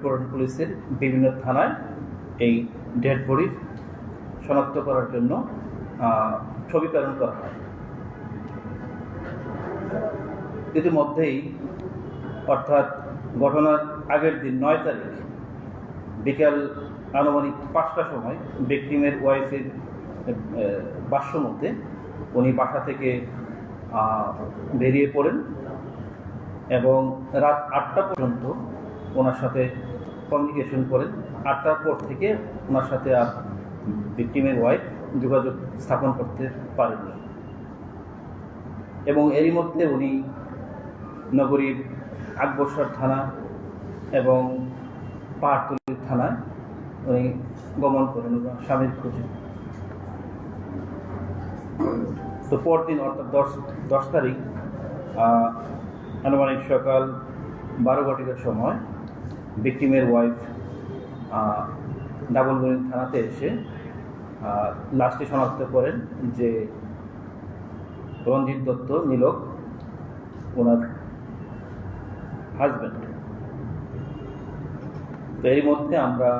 Metropolitan পুলিশের বিভিন্ন থানায় এই ডেড বডি শনাক্ত করার জন্য ছবি প্রেরণ করা হয়। ইতিমধ্যেই, অর্থাৎ ঘটনার আগের দিন নয় তারিখ, বিকাল আনুমানিক পাঁচটার সময় ভিকটিমের ওয়াইফের বাস্য মধ্যে উনি বাসা থেকে বেরিয়ে পড়েন এবং রাত আটটা পর্যন্ত ওনার সাথে কমিউনিকেশন করেন আটটার পর থেকে ওনার সাথে আর ভিকটিমের ওয়াইফ যোগাযোগ স্থাপন করতে পারেন এবং এরই মধ্যে উনি নগরীর আকবরসর থানা এবং পাহাড়তলি থানায় উনি গমন করেন স্বামীর খোঁজে। তো পরদিন অর্থাৎ দশ দশ তারিখ আনুমানিক সকাল বারো ঘটিকার সময় ভিকটিমের ওয়াইফ ডাবলগঞ্জ থানাতে এসে লাশটি শনাক্ত করেন যে রঞ্জিত দত্ত নীলক ওনার হাজব্যান্ড তো এর মধ্যে আমরা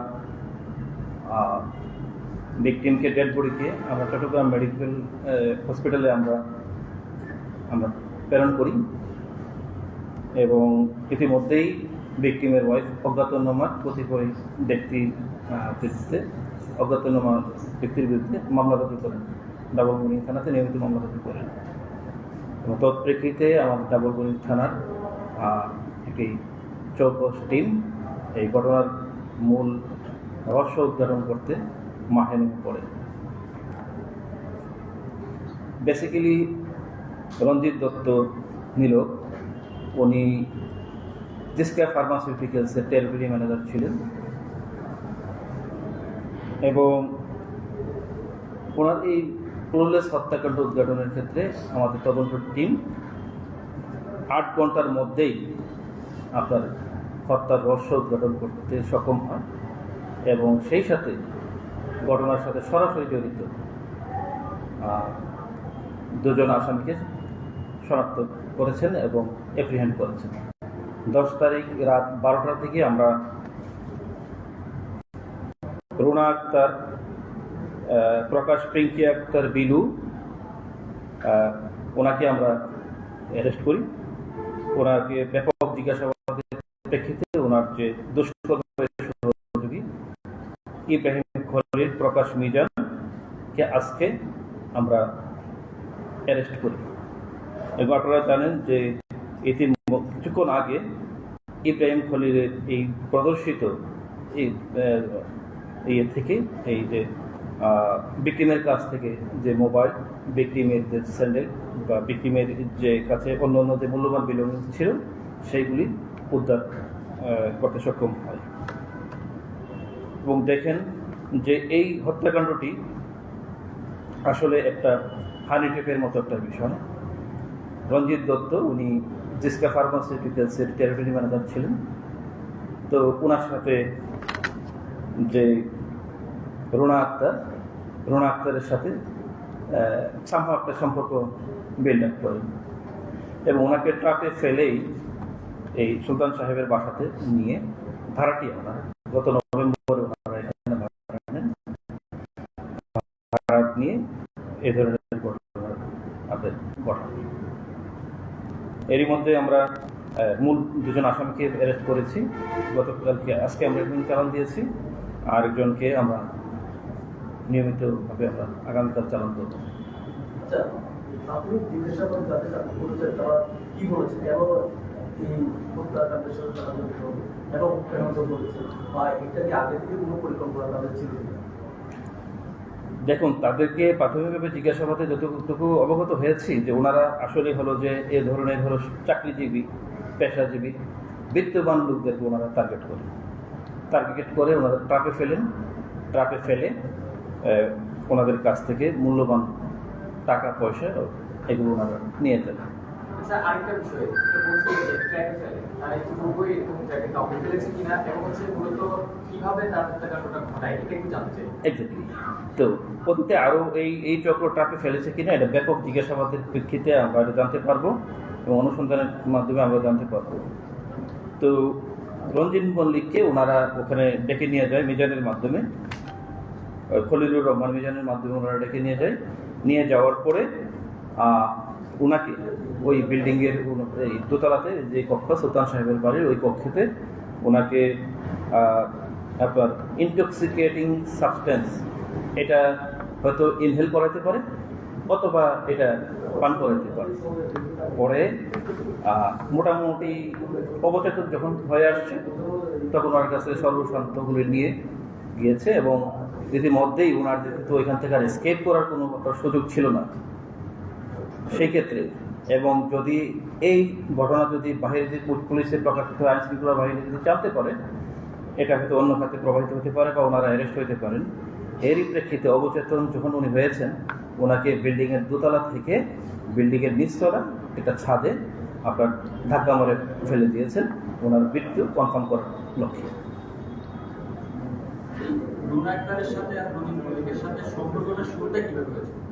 ভিকটিমকে ডেড বডিকে আমরা চট্টগ্রাম মেডিকেল হসপিটালে আমরা আমরা প্রেরণ করি এবং ইতিমধ্যেই ভিকটিমের ওয়াইফ অজ্ঞাতনামা কতিপয় ব্যক্তি আহ, ভিত্তিতে অজ্ঞাতনামা ব্যক্তির বিরুদ্ধে মামলা রুজু করেন। ডাবলমণি থানাতে নিয়মিত মামলা রুজু করেন। এবং তৎপ্রেক্ষিতে আমাদের ডাবলমণি থানার একটি চৌকস টিম এই ঘটনার মূল রহস্য উদ্ঘাটন করতে মাঠে নেমে পড়ে। বেসিক্যালি রঞ্জিত দত্ত নীলক উনি জিসকা ফার্মাসিউটিক্যালসের টেরিটরি ম্যানেজার ছিলেন। এবং ওনার এই ক্লোলেস হত্যাকাণ্ড উদ্ঘাটনের ক্ষেত্রে আমাদের তদন্ত টিম আট ঘণ্টার মধ্যেই আপনার হত্যার রহস্য উদ্ঘাটন করতে সক্ষম হয় এবং সেই সাথে ঘটনার সাথে সরাসরি জড়িত দুজন আসামিকে শনাক্ত করেছেন এবং এপ্রিহেন্ড করেছেন। দশ তারিখ রাত বারোটার দিকে আমরা রুনা আক্তার প্রকাশ পিঙ্কি আক্তার, বিলু ওনাকে আমরা অ্যারেস্ট করি। ওনাকে ব্যাপক জিজ্ঞাসাবাদের প্রেক্ষিতে ওনার যে দুষ্কর্মের সহযোগী, ইব্রাহিম খলিল, প্রকাশ মিজানকে আজকে আমরা অ্যারেস্ট করি। এবং আপনারা জানেন যে এটি কিছুক্ষণ আগে ইব্রাহিম খলিলের এই প্রদর্শিত এই ইয়ে থেকে, এই যে বিক্রিমের কাছ থেকে যে মোবাইল, বিক্রিমের যে স্যান্ডেল বা বিক্রিমের যে কাছে অন্য অন্য যে মূল্যবান বিলংস ছিল, সেইগুলি উদ্ধার করতে সক্ষম হয়। এবং দেখেন যে এই হত্যাকাণ্ডটি আসলে একটা হানি টেপের মতো একটা বিষয়। রঞ্জিত দত্ত, উনি জিসকা ফার্মাসিউটিক্যালসের টেরিটরি ম্যানেজার ছিলেন তো ওনার সাথে যে রোনা আক্তার রোনা আক্তারের সাথে সামহ একটা সম্পর্ক বিল্ড আপ করেন এবং ওনাকে ট্রাকে ফেলেই এই সুলতান সাহেবের বাসাতে নিয়ে ভাড়াটি ওনারা গত নভেম্বরে ওনারা এখানে ভাড়া নেন ভাড়া নিয়ে এই ধরনের ঘটনা আপনাদের ঘটান এরই মধ্যে আমরা মূল দুজন আসামিকে অ্যারেস্ট করেছি। গতকালকে আজকে আমরা একজন চালান দিয়েছি আর একজনকে আমরা নিয়মিতভাবে আমরা আগামীকাল চালান আচ্ছা, তারা এবং এটা কি আগে থেকে কোনো পরিকল্পনা তাদের ছিল? দেখুন, তাদেরকে প্রাথমিকভাবে জিজ্ঞাসাবাদে যতটুকু অবগত হয়েছি যে ওনারা আসলে হলো যে এ ধরনের হলো চাকরিজীবী, পেশাজীবী, বিত্তবান লোকদেরকে ওনারা টার্গেট করেন টার্গেট করে ওনারা ট্রাকে ফেলেন ট্রাকে ফেলে ওনাদের কাছ থেকে মূল্যবান টাকা পয়সা এগুলো ওনারা নিয়ে যান আরেকটা বিষয় বলছি যে ট্র্যাকে ফেলে তারা একটু এরকম ট্র্যাকে কাউকে ফেলেছে কিনা, এবং হচ্ছে মূলত কীভাবে তার হত্যাকাণ্ডটা ঘটায়, এটা একটু জানতে চাই। এক্স্যাক্টলি তো অতীতে আরও এই এই চক্র ট্রাকে ফেলেছে কিনা, এটা ব্যাপক জিজ্ঞাসাবাদের প্রেক্ষিতে আমরা এটা জানতে পারব, এবং অনুসন্ধানের মাধ্যমে আমরা জানতে পারব। তো রঞ্জিন মল্লিককে ওনারা ওখানে ডেকে নিয়ে যায় মিজানের মাধ্যমে খলিলুর রহমান মিজানের মাধ্যমে ওনারা ডেকে নিয়ে যায়। নিয়ে যাওয়ার পরে ওনাকে ওই বিল্ডিংয়ের দোতলাতে যে কক্ষ সুলতান সাহেবের বাড়ির ওই কক্ষেতে ওনাকে আপনার ইনটক্সিকেটিং সাবস্টেন্স এটা হয়তো ইনহেল করাতে পারে অথবা এটা পান করাতে পারে। পরে মোটামুটি অবচেতন যখন হয়ে আসছে, তখন ওনার কাছে সর্বশান্তগুলি নিয়ে গিয়েছে এবং ইতিমধ্যেই ওনার যেহেতু ওইখান থেকে আর স্কেপ করার কোনো সুযোগ ছিল না সেই ক্ষেত্রে এবং যদি এই ঘটনা যদি বাহিরে পুলিশের প্রকাশিত আইন শৃঙ্খলা বাহিনী যদি জানতে পারে, এটা হয়তো অন্য খাতে প্রভাবিত হতে পারে বা ওনারা অ্যারেস্ট হতে পারেন। এরই প্রেক্ষিতে অবচেতন যখন উনি হয়েছেন ওনাকে বিল্ডিংয়ের দোতলা থেকে বিল্ডিংয়ের নিচতলা একটা ছাদে আপনার ধাক্কা মারে ফেলে দিয়েছেন। ওনার মৃত্যু কনফার্ম করার লক্ষ্যে। সাথে সম্পর্কটা শুরুটা কীভাবে হয়েছে?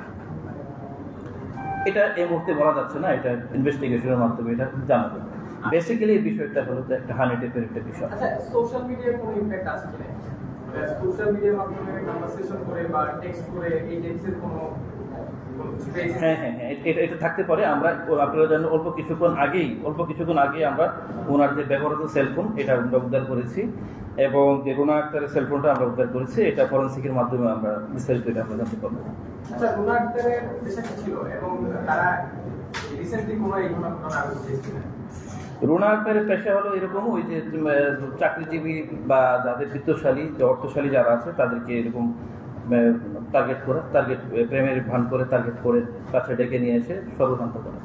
এটা এই মুহূর্তে বলা যাচ্ছে না এটা ইনভেস্টিগেশনের মাধ্যমে এটা জানা যাবে। বেসিক্যালি এই বিষয়টা হলো যে একটা হানি টেপের একটা বিষয়। আচ্ছা সোশ্যাল মিডিয়ার কোনো ইম্প্যাক্ট আছে কিনা? সোশ্যাল মিডিয়ার মাধ্যমে কনভারসেশন করে বা টেক্সট করে এই টেক্সটের কোনো? হ্যাঁ হ্যাঁ হ্যাঁ এটা থাকতে পারে। আমরা আপনারা জানেন অল্প কিছুক্ষণ আগেই অল্প কিছুক্ষণ আগে আমরা ওনার যে ব্যবহৃত সেলফোন এটা আমরা উদ্ধার করেছি এবং যে রোনা আক্তারের সেলফোনটা আমরা উদ্ধার করেছি। এটা ফরেন্সিকের মাধ্যমে আমরা বিস্তারিত এটা আমরা জানতে পারব। আচ্ছা রুনা আক্তারের পেশা আক্তারের পেশা হলো এরকম ওই যে চাকরিজীবী বা যাদের বিত্তশালী যে অর্থশালী যারা আছে তাদেরকে এরকম টার্গেট করে টার্গেট প্রেমের ভান করে টার্গেট করে কাছে ডেকে নিয়ে এসে সর্বশান্ত করা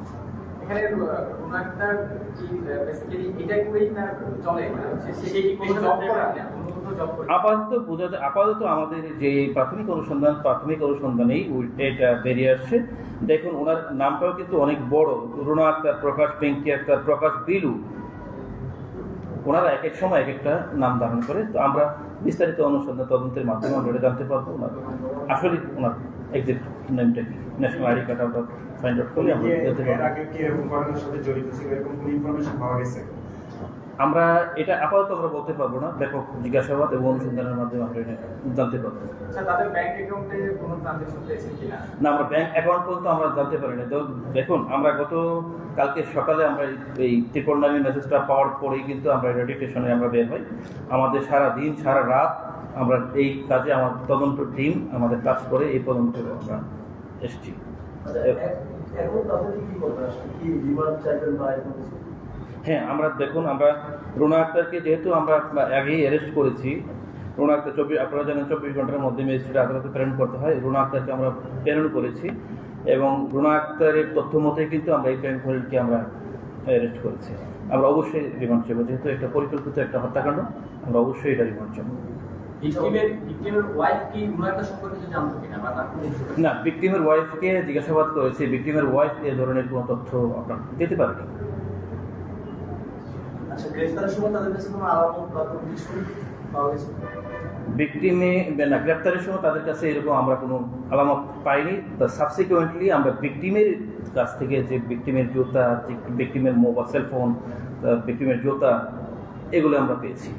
এখানে রুনা আক্তার কি বেসিক্যালি এটা করেই না চলে মানে আপাতত বোঝা যায় আপাতত আমাদের যে প্রাথমিক অনুসন্ধান প্রাথমিক অনুসন্ধানেই ওই- এটা বেরিয়ে আসছে। দেখুন ওনার নামটাও কিন্তু অনেক বড়। রুনা আক্তার প্রকাশ পিঙ্কি আক্তার প্রকাশ বিলু। ওনারা এক এক সময় এক একটা নাম ধারণ করে তো আমরা বিস্তারিত অনুসন্ধান তদন্তের মাধ্যমে আমরা এটা জানতে পারব ওনার আসলে ওনার এক্সাক্ট নেমটা কি? ন্যাশনাল আইডি কার্ড আমরা ফাইন্ড আউট করলে আমরা জানতে পারব। আমরা এটা আপাতত আমরা বলতে পারব না। ব্যাপক জিজ্ঞাসাবাদ এবং অনুসন্ধানের মাধ্যমে আমরা এটা জানতে পারব। আচ্ছা তাদের ব্যাংক অ্যাকাউন্টে কোনো ট্রানজাকশন পেয়েছেন কিনা? না আমরা ব্যাংক অ্যাকাউন্ট পর্যন্ত আমরা জানতে পারিনি তো দেখুন আমরা গত কালকে সকালে আমরা এই- নামী মেসেজটা পাওয়ার পরেই কিন্তু আমরা এটা ডিটেকশনে আমরা বের হই। আমাদের সারা দিন সারা রাত আমরা এই কাজে আমার তদন্ত টিম আমাদের কাজ করে এই তদন্ত আমরা এসছি। আচ্ছা, এখন কি কি রিমান্ড চাইবেন বা এরকম কিছু? হ্যাঁ আমরা দেখুন আমরা রোনা আক্তারকে যেহেতু আমরা আগেই অ্যারেস্ট করেছি রোনা আক্তার চব্বিশ আপনারা জানেন চব্বিশ ঘণ্টার মধ্যে ম্যাজিস্ট্রেট আদালতে প্রেরণ করতে হয় রোনা আক্তারকে আমরা প্রেরণ করেছি এবং রোনা আক্তারের তথ্য মতেই কিন্তু আমরা এই প্রেম খলিলকে আমরা অ্যারেস্ট করেছি। আমরা অবশ্যই রিমান্ড চাইব যেহেতু একটা পরিকল্পিত একটা হত্যাকাণ্ড আমরা অবশ্যই এটা রিমান্ড চাইব। না ভিকটিমের ওয়াইফকে জিজ্ঞাসাবাদ করেছি ভিকটিমের ওয়াইফ এ ধরনের কোনো তথ্য আপনার দিতে পারেনি আচ্ছা গ্রেফতারের সময় তাদের কাছে কোনো আলামত বা গ্রেপ্তারের সময় তাদের কাছে এরকম আমরা কোনো আলামত পাইনি। সাবসিকুয়েন্টলি আমরা ভিকটিমের কাছ থেকে যে ভিকটিমের জুতা ভিকটিমের মোবাইল সেলফোন ভিকটিমের জুতা, এগুলো আমরা পেয়েছি।